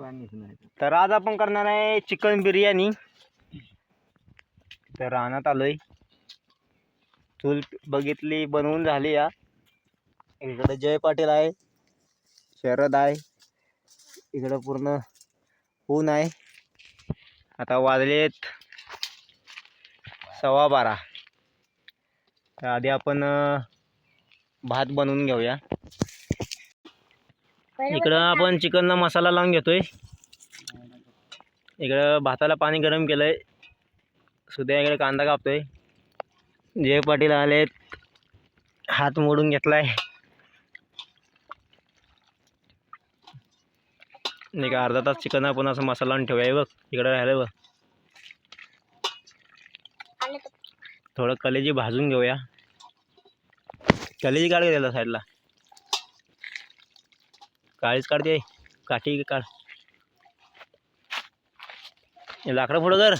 तर आज आपण करणार आहे चिकन बिर्याणी. तर रानात आलोय. चूल बघितली बनवून झाली या. इकडे जय पाटील आहे. शरद आहे. इकडं पूर्ण ऊन आहे. आता वाजलेत सव्वा बारा. तर आधी आपण भात बनवून घेऊया. इकडं आपण चिकनला मसाला लावून घेतोय. इकडं भाताला पाणी गरम केलंय. सुद्या इकडे कांदा कापतोय. जय पाटील आलेत हात मोडून घेतलाय. नाही का अर्धा तास चिकन आपण असं मसाला लावून ठेवूया. बघ इकडं राहिलं बघ. थोडं कलेजी भाजून घेऊया. कलेजी काढ साईडला. काळीच काढते काठी काढ. लाकडं पुढं कर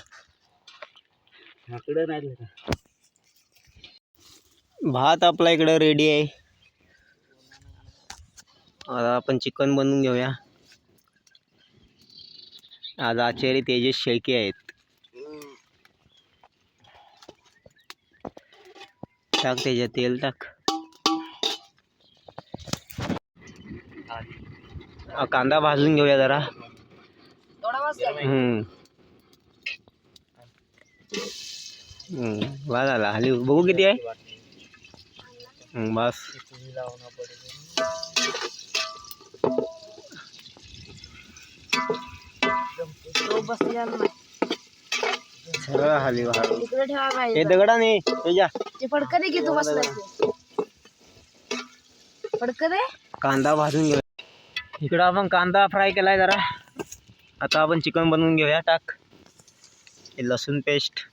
इकडं नाही भात आपला इकडं रेडी आहे. आता आपण चिकन बनवून घेऊया. आज आचारी तेजस शेळके आहेत. टाक त्याच्यात तेल टाक. कांदा भाजून घेऊया जरा. हम्म. झाला हली बघू किती आहे? बस हली हे दगडा नाही फडकं दे की तू बसला फडकं दे. कांदा भाजून घेऊया. इकडं आपण कांदा फ्राय केलाय जरा. आता आपण चिकन बनवून घेऊया टाक. हे लसूण पेस्ट.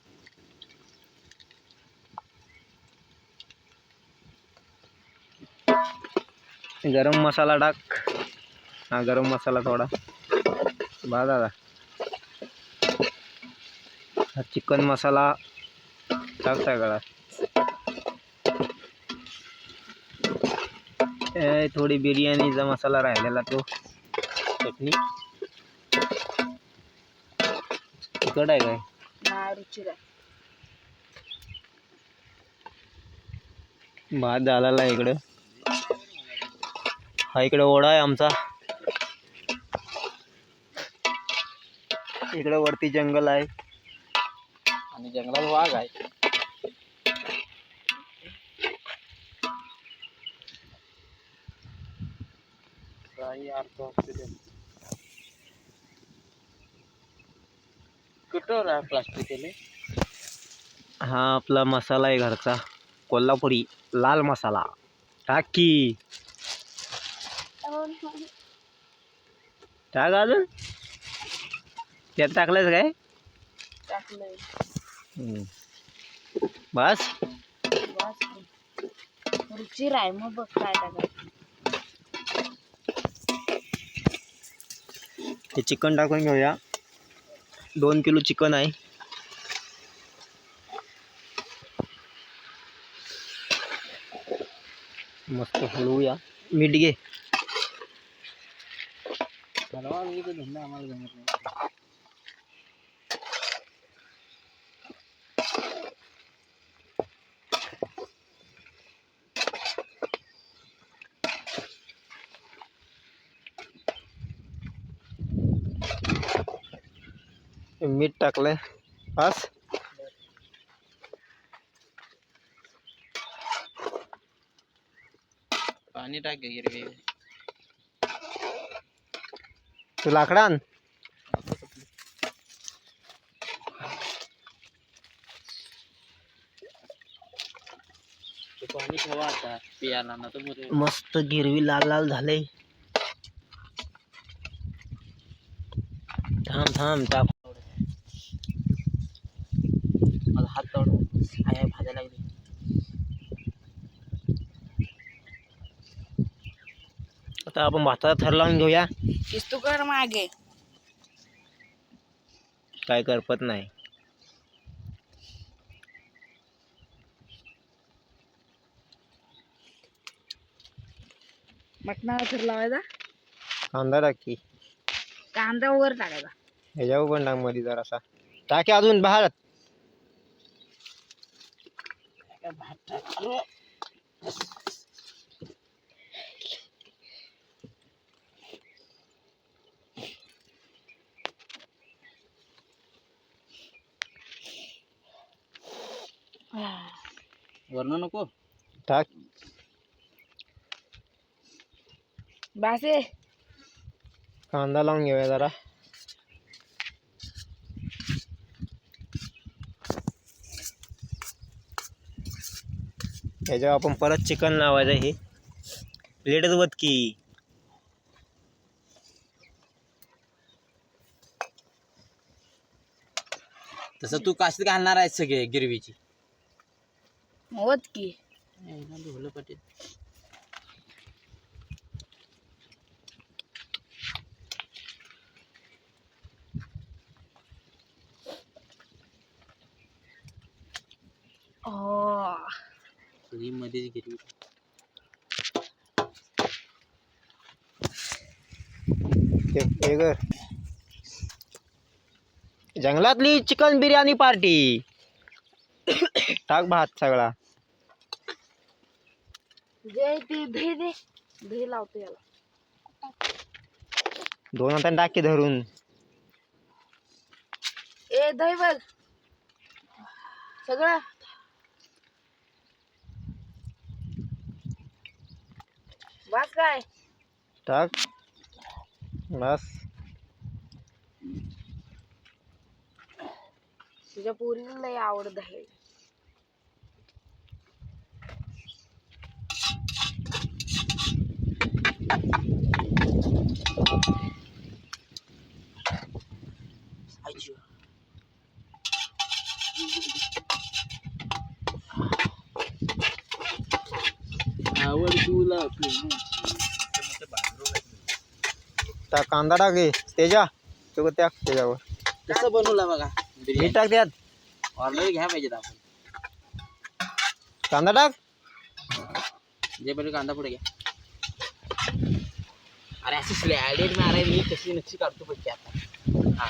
गरम मसाला टाक. हा गरम मसाला थोडा. बा दादा. हा चिकन मसाला टाक सगळा थोडी बिर्याणीचा मसाला राहिलेला तो. चटणी. तिखट आहे काय? भात झालेला आहे इकडं. हा इकडं ओढा आहे आमचा. इकडं वरती जंगल आहे. आणि जंगलात वाघ आहे. काही अर्थ ऑक्सिजन कुठं आहे प्लास्टिक केले हा आपला मसाला आहे घरचा. कोल्हापुरी लाल मसाला. टाकी टाक अजून. त्यात टाकलंच काय? टाकलंय. बस. रुचिर आहे मग बघ काय टाकायचं. हे चिकन टाकून घेऊया. दोन किलो चिकन आहे. मस्त हलवूया. मीठ घे. आम्हाला मीठ टाकलंय बस। पाणी टाक हिरवे तू लाकडा आण ते पाणी ठेवा आता पियाला ना तर मस्त गिरवी लाल लाल झाले थांब थांब टाक। हात तोड आहे भाजायला लागली. आता आपण भाताला थर लावून घेऊया. किस तू कर मागे. काय करपत नाही. मटणाला थर लावायचा. कांदा टाकी कांदा वर टाकायचा. ह्याच्यावर पण टाकमध्ये जरासा. टाके अजून बाहेर वरण नको. टाक. बासे. कांदा लावून घेऊया जरा. ह्याच्यावर आपण परत चिकन लावायचं हे प्लेटच बघ की. तसं तू काशीत घालणार आहेस सगळे गिरवीची. होत की. ढोलं पाटील. हो सगळी मध्येच हे कर जंगलातली चिकन बिर्याणी पार्टी. टाक भात सगळा. जे ते दही दे दही लावतो याला. दोन हाताने टाक की धरून. ए दही बघ सगळं बस काय? टाक. बस. तुझ्या पोरीला लय आवडत आहे. आजी तुला टाक कांदा टाक हे तेजा. तो टाक त्याच्यावर कसं बनवला बघा? बिर्याणी टाक त्यात. ऑर्डर घ्या पाहिजेत आपण. कांदा टाक. जे पहिले कांदा पुढे घ्या. अरे अशी स्लॅडेड मारायला मी कशी नक्षी काढतो पाहिजे आता. हा.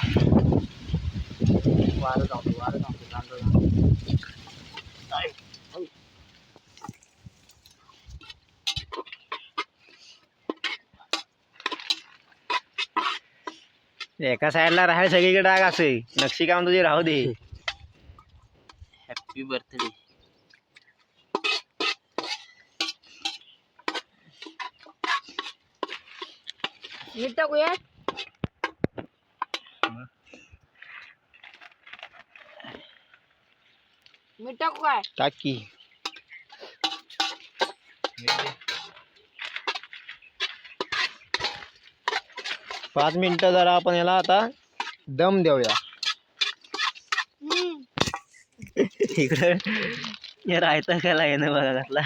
वारं जाऊ वारं जाऊ कांदा जाऊ आय, एका साईडला राहायला सगळीकडे टाक असे नक्षीकाम तुझी राहू दे. हॅपी बर्थडे मीठ टाकूया? मीठ टाकू काय टाक पाच मिनिटं जरा आपण याला आता दम देऊया. इकडं हे रायता खायला येणं बघा घातला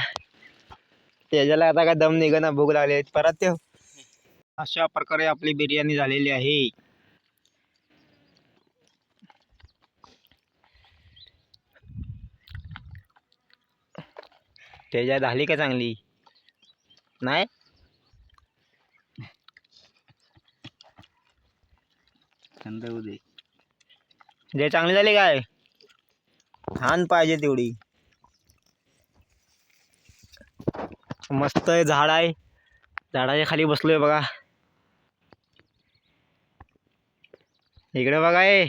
त्याच्याला आता काय दम निघणं भूक लागली परत ते अशा प्रकारे आपली बिर्याणी झालेली आहे. त्याच्या झाली का चांगली? नाही थंड होऊ दे जे चांगली झाली काय? छान पाहिजे तेवढी. मस्त आहे झाड आहे. झाडाच्या खाली बसलोय बघा. इकडे बघा ए